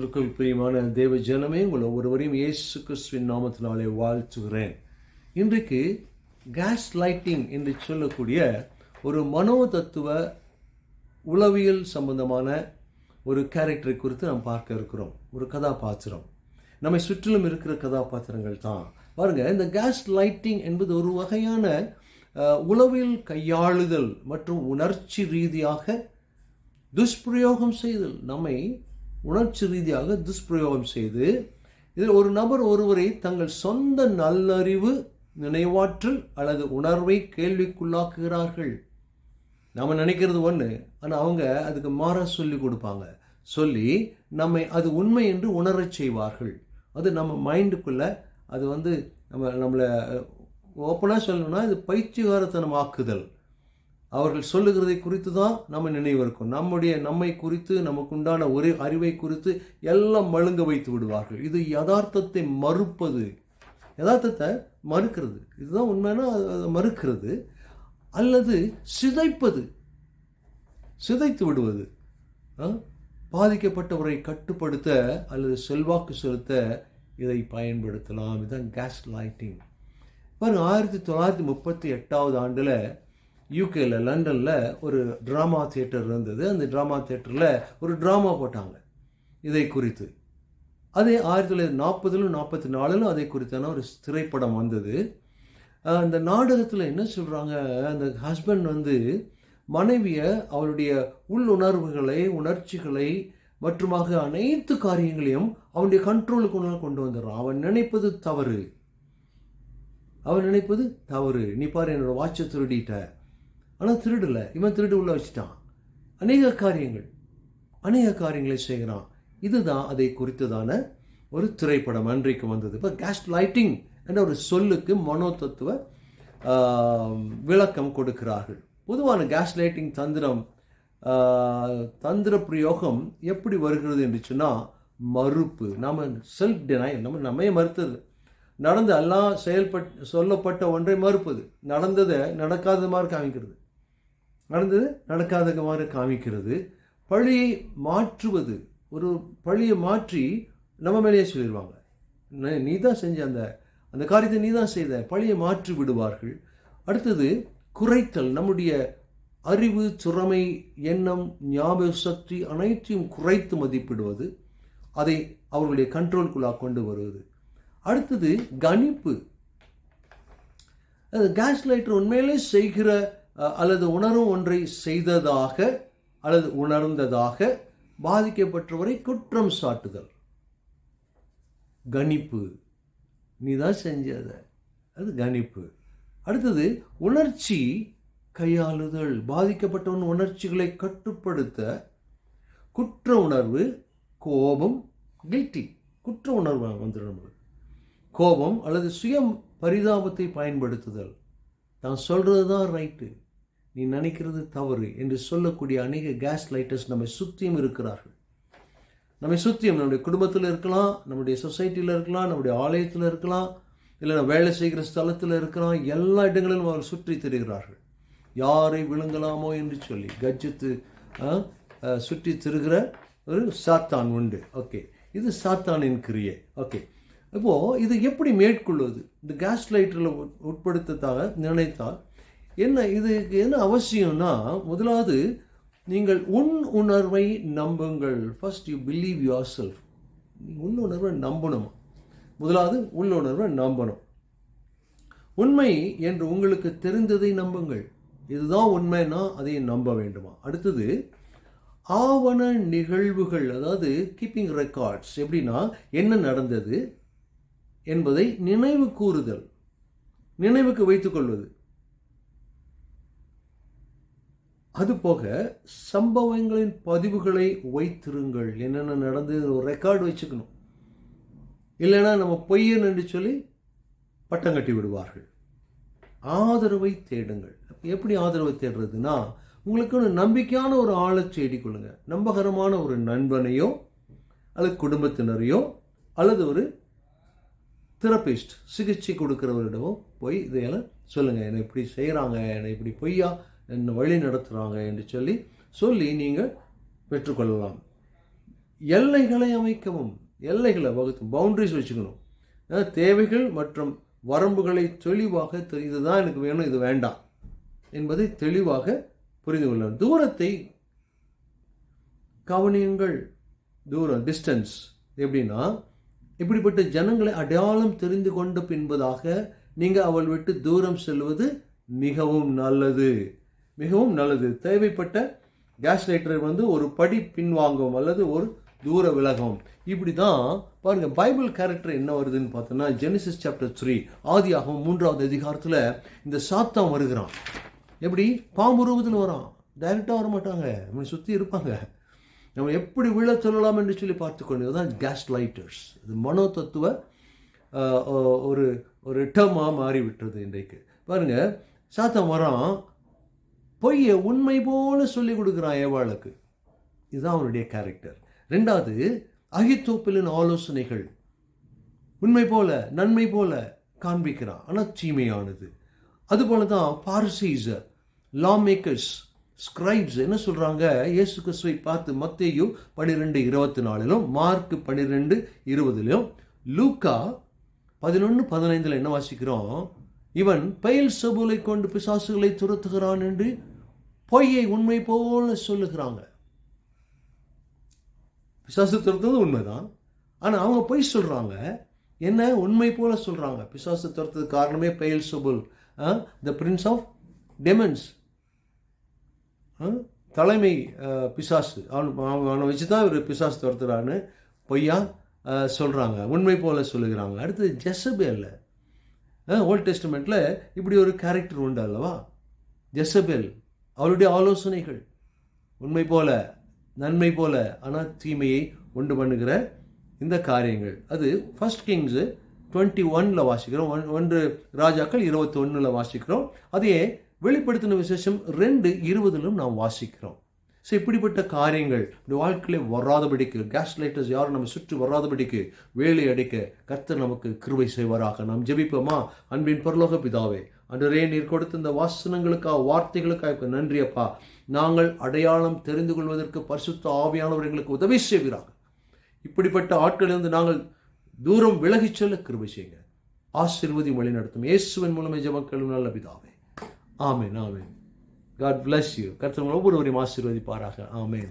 கிறிஸ்துவுக்குள் பிரியமான தேவ ஜனமே உங்கள் ஒவ்வொருவரையும் இயேசு கிறிஸ்துவின் நாமத்தினாலே வாழ்த்துகிறேன். இன்றைக்கு கேஸ் லைட்டிங் என்று சொல்லக்கூடிய ஒரு மனோ தத்துவ உளவியல் சம்பந்தமான ஒரு கேரக்டரை குறித்து நாம் பார்க்க இருக்கிறோம். ஒரு கதாபாத்திரம். நம்மை சுற்றிலும் இருக்கிற கதாபாத்திரங்கள் தான். பாருங்க இந்த கேஸ் லைட்டிங் என்பது ஒரு வகையான உளவியல் கையாளுதல் மற்றும் உணர்ச்சி ரீதியாக துஷ்பிரயோகம் செய்தல். நம்மை உணர்ச்சி ரீதியாக துஷ்பிரயோகம் செய்து இதில் ஒரு நபர் ஒருவரை தங்கள் சொந்த நல்லறிவு நினைவாற்றல் அல்லது உணர்வை கேள்விக்குள்ளாக்குகிறார்கள். நம்ம நினைக்கிறது ஒன்று ஆனால் அவங்க அதுக்கு மாற சொல்லி கொடுப்பாங்க. சொல்லி நம்மை அது உண்மை என்று உணரச் செய்வார்கள். அது நம்ம மைண்டுக்குள்ளே அது வந்து நம்ம நம்மளை ஓப்பனாக சொல்லணும்னா இது பைத்தியகாரத்தனமாக்குதல். அவர்கள் சொல்லுகிறதை குறித்து தான் நம்ம நினைவு இருக்கும். நம்முடைய நம்மை குறித்து நமக்குண்டான ஒரே அறிவை குறித்து எல்லாம் மழுங்க வைத்து விடுவார்கள். இது யதார்த்தத்தை மறுப்பது. யதார்த்தத்தை மறுக்கிறது. இதுதான் உண்மைன்னா அதை மறுக்கிறது. அல்லது சிதைப்பது. சிதைத்து விடுவது. பாதிக்கப்பட்டவரை கட்டுப்படுத்த அல்லது செல்வாக்கு செலுத்த இதை பயன்படுத்தலாம். இதுதான் கேஸ் லைட்டிங் பாருங்கள் ஆயிரத்தி தொள்ளாயிரத்தி முப்பத்தி எட்டாவது ஆண்டில் யூகேல லண்டனில் ஒரு ட்ராமா தியேட்டர் இருந்தது. அந்த ட்ராமா தியேட்டரில் ஒரு ட்ராமா போட்டாங்க. இதை குறித்து. அதே ஆயிரத்தி தொள்ளாயிரத்தி நாற்பதிலும் நாற்பத்தி நாலுலும் அதை குறித்தான ஒரு திரைப்படம் வந்தது. அந்த நாடகத்தில் என்ன சொல்கிறாங்க அந்த ஹஸ்பண்ட் வந்து மனைவியை அவளுடைய உள்ளுணர்வுகளை உணர்ச்சிகளை மற்றுமாக அனைத்து காரியங்களையும் அவனுடைய கண்ட்ரோலுக்கு கொண்டு வந்துடுறான். அவன் நினைப்பது தவறு. அவன் நினைப்பது தவறு. நீ பாரு என்னோட வாட்சை திருடிட்ட. ஆனால் திருடலை. இவன் திருடு உள்ள வச்சுட்டான். அநேக காரியங்கள். அநேக காரியங்களை செய்கிறான். இதுதான் அதை குறித்ததான ஒரு திரைப்படம் அன்றைக்கு வந்தது. இப்போ கேஸ் லைட்டிங் என்ற ஒரு சொல்லுக்கு மனோ தத்துவ விளக்கம் கொடுக்கிறார்கள். பொதுவான கேஸ் லைட்டிங் தந்திரம் தந்திர பிரயோகம் எப்படி வருகிறது என்று சொன்னால் மறுப்பு. நம்ம செல்ஃப் டினாயல் நம்ம நம்மையே மறுத்தது. நடந்த எல்லாம் செயல்பட் சொல்லப்பட்ட ஒன்றை மறுப்பது. நடந்ததை நடக்காத மாதிரி காமிக்கிறது. நடந்தது நடக்காத மாதிரி காமிக்கிறது. பழியை மாற்றுவது ஒரு பழியை மாற்றி நம்ம மேலேயே சொல்லிடுவாங்க "நீ- தான் செஞ்ச அந்த அந்த காரியத்தை நீ தான் செய்த பழியை மாற்றி விடுவார்கள். அடுத்தது குறைத்தல் நம்முடைய அறிவு திறமை எண்ணம் ஞாபக சக்தி அனைத்தையும் குறைத்து மதிப்பிடுவது அதை அவர்களுடைய கண்ட்ரோல்குள்ளாக கொண்டு வருவது. அடுத்தது கணிப்பு. அது கேஸ் லைட்டர் உண்மையிலே செய்கிற அல்லது உணரும் ஒன்றை செய்ததாக அல்லது உணர்ந்ததாக பாதிக்கப்பட்டவரை குற்றம் சாட்டுதல். கணிப்பு. நீ தான் செஞ்சத அது. கணிப்பு. அடுத்தது உணர்ச்சி கையாளுதல். பாதிக்கப்பட்டவன் உணர்ச்சிகளை கட்டுப்படுத்த குற்ற உணர்வு கோபம் கில்ட்டி குற்ற உணர்வு வந்துடும். கோபம் அல்லது சுயம் பரிதாபத்தை பயன்படுத்துதல். தான் சொல்கிறது தான் ரைட்டு நீ நினைக்கிறது தவறு என்று சொல்லக்கூடிய அநேக கேஸ் லைட்டர்ஸ் நம்மை சுற்றியும் இருக்கிறார்கள். நம்மை சுற்றியும் நம்முடைய குடும்பத்தில் இருக்கலாம் நம்முடைய சொசைட்டியில் இருக்கலாம் நம்முடைய ஆலயத்தில் இருக்கலாம் இல்லை நம்ம வேலை செய்கிற ஸ்தலத்தில் இருக்கலாம் எல்லா இடங்களிலும் அவர்கள் சுற்றி திரிகிறார்கள். யாரை விழுங்கலாமோ என்று சொல்லி கஜ்ஜித்து ஆ, சுற்றி திருகிற ஒரு சாத்தான் உண்டு. ஓகே இது சாத்தானின் கிரியை. ஓகே இப்போது இது எப்படி மேற்கொள்வது? இந்த கேஸ் லைட்டரில் உட்படுத்ததாக நினைத்தால் என்ன இதுக்கு என்ன அவசியம்னா முதலாவது நீங்கள் உன் உணர்வை நம்புங்கள். First you believe your self உன் உணர்வை நம்பணும். முதலாவது உள்ளுணர்வை நம்பணும். உண்மை என்று உங்களுக்கு தெரிந்ததை நம்புங்கள். இதுதான் உண்மைன்னா அதை நம்ப வேண்டுமா? அடுத்தது ஆவண நிகழ்வுகள் அதாவது கீப்பிங் ரெக்கார்ட்ஸ் எப்படின்னா என்ன நடந்தது? என்பதை நினைவு கூறுதல். நினைவுக்கு வைத்துக்கொள்வது அதுபோக சம்பவங்களின் பதிவுகளை வைத்திருங்கள். என்னென்ன நடந்தது ஒரு ரெக்கார்டு வச்சுக்கணும். இல்லைன்னா நம்ம பொய்யன் என்று சொல்லி பட்டம் கட்டி விடுவார்கள். ஆதரவை தேடுங்கள். எப்படி ஆதரவை தேடுறதுன்னா உங்களுக்குன்னு நம்பிக்கையான ஒரு ஆளை தேடிக்கொள்ளுங்க நம்பகரமான ஒரு நண்பனையோ அல்லது குடும்பத்தினரையோ அல்லது ஒரு தெரப்பிஸ்ட் சிகிச்சை கொடுக்குறவரிடமும் போய் இதையெல்லாம் சொல்லுங்கள் என்னை இப்படி செய்கிறாங்க என்னை இப்படி பொய்யா என்னை வழி நடத்துகிறாங்க என்று சொல்லி சொல்லி நீங்கள் பெற்றுக்கொள்ளலாம். எல்லைகளை அமைக்கவும் எல்லைகளை வகுத்து பவுண்ட்ரிஸ் வச்சுக்கணும். தேவைகள் மற்றும் வரம்புகளை தெளிவாக தெரி- இதுதான் எனக்கு வேணும் இது வேண்டாம் என்பதை தெளிவாக புரிந்து கொள்ளணும். தூரத்தை கவனியுங்கள். தூரம் டிஸ்டன்ஸ் எப்படின்னா இப்படிப்பட்ட ஜனங்களை அடையாளம் தெரிந்து கொண்ட பின்பதாக நீங்கள் அவள் விட்டு தூரம் செல்வது மிகவும் நல்லது. மிகவும் நல்லது. தேவைப்பட்ட கேஸ் லைட்டர் வந்து ஒரு படி பின்வாங்கும் அல்லது ஒரு தூர விலகும் இப்படி தான் பாருங்க பைபிள் கேரக்டர் என்ன வருதுன்னு பார்த்தோன்னா ஜெனிசிஸ் சாப்டர் த்ரீ ஆதியாகவும் மூன்றாவது அதிகாரத்தில் இந்த சாத்தான் வருகிறான். எப்படி? பாம்பு ரூபத்தில் வரான். டைரெக்டாக வர மாட்டாங்க நம்மளை சுற்றி இருப்பாங்க. நம்ம எப்படி விழ சொல்லலாம் என்று சொல்லி பார்த்து கொண்டது தான் கேஸ் லைட்டர்ஸ் இது மனோ தத்துவ ஒரு ஒரு டேர்மாக மாறிவிட்டது இன்றைக்கு. பாருங்கள் சாத்தம் வரான் பொய்யை உண்மை போல சொல்லி கொடுக்குறான் ஏவாளுக்கு. இதுதான் அவனுடைய கேரக்டர் ரெண்டாவது அகித்தோப்பிலின் ஆலோசனைகள் உண்மை போல நன்மை போல காண்பிக்கிறான். ஆனால் தீமையானது அதுபோல தான் பார்சீஸ் லா மேக்கர்ஸ் ஸ்கிரைப்ஸ் என்ன சொல்கிறாங்க இயேசு கிறிஸ்துவை பார்த்து மத்தேயு பன்னிரெண்டு இருபத்தி நாலிலும் மார்க் பன்னிரெண்டு இருபதுலையும் லூக்கா பதினொன்று பதினைந்தில் என்ன வாசிக்கிறோம்? இவன் பெயல் சபூலை கொண்டு பிசாசுகளை துரத்துகிறான் என்று பொய்யை உண்மை போல சொல்லுகிறாங்க. பிசாசு துரத்துறது உண்மைதான். ஆனால் அவங்க பொய் சொல்கிறாங்க என்ன? உண்மை போல சொல்கிறாங்க பிசாசு துரத்துறது காரணமே Beelzebul the prince of demons தலைமை பிசாசு. அவன் அவன் அவனை வச்சு தான் இவர் பிசாசு துரத்துறான்னு பொய்யா சொல்கிறாங்க உண்மை போல சொல்லுகிறாங்க. அடுத்தது ஜெசபேலில் ஓல்ட் டெஸ்டமெண்ட்டில் இப்படி ஒரு கேரக்டர் உண்டு அல்லவா? ஜெசபேல் அவருடைய ஆலோசனைகள். உண்மை போல நன்மை போல ஆனால் தீமையை உண்டு பண்ணுகிற இந்த காரியங்கள். அது ஃபஸ்ட் கிங்ஸு டுவெண்ட்டி ஒனில் வாசிக்கிறோம். ஒன் ஒன்று ராஜாக்கள் இருபத்தி ஒன்றில் வாசிக்கிறோம். அதே வெளிப்படுத்தின விசேஷம் ரெண்டு இருபதிலும் நாம் வாசிக்கிறோம். ஸோ இப்படிப்பட்ட காரியங்கள் இந்த வாழ்க்கையில் வராதபடிக்கு கேஸ் லைட்டர்ஸ் யாரும் நம்ம சுற்றி வராதபடிக்கு வேலை அடிக்க கர்த்தர் நமக்கு கிருவை செய்வாராக. நாம் ஜெபிப்போமா? அன்பின் பரலோக பிதாவே அன்றரே நீர் கொடுத்த இந்த வாசனங்களுக்காக வார்த்தைகளுக்காக நன்றி அப்பா. நாங்கள் அடையாளம் தெரிந்து கொள்வதற்கு பரிசுத்த ஆவியானவர் எங்களுக்கு உதவி செய்கிறார்கள் இப்படிப்பட்ட ஆட்களிலிருந்து நாங்கள் தூரம் விலகிச் செல்ல கிருபை செய்யுங்க. ஆசிர்வதி வழி நடத்தும் இயேசுவின் மூலமே ஜெபக்களும் நல்ல பிதாவே. ஆமேன் ஆமேன். காட் பிளஸ் யூ கருத்து ஒவ்வொருவரையும் ஆசீர்வதிப்பாராக. ஆமேன்.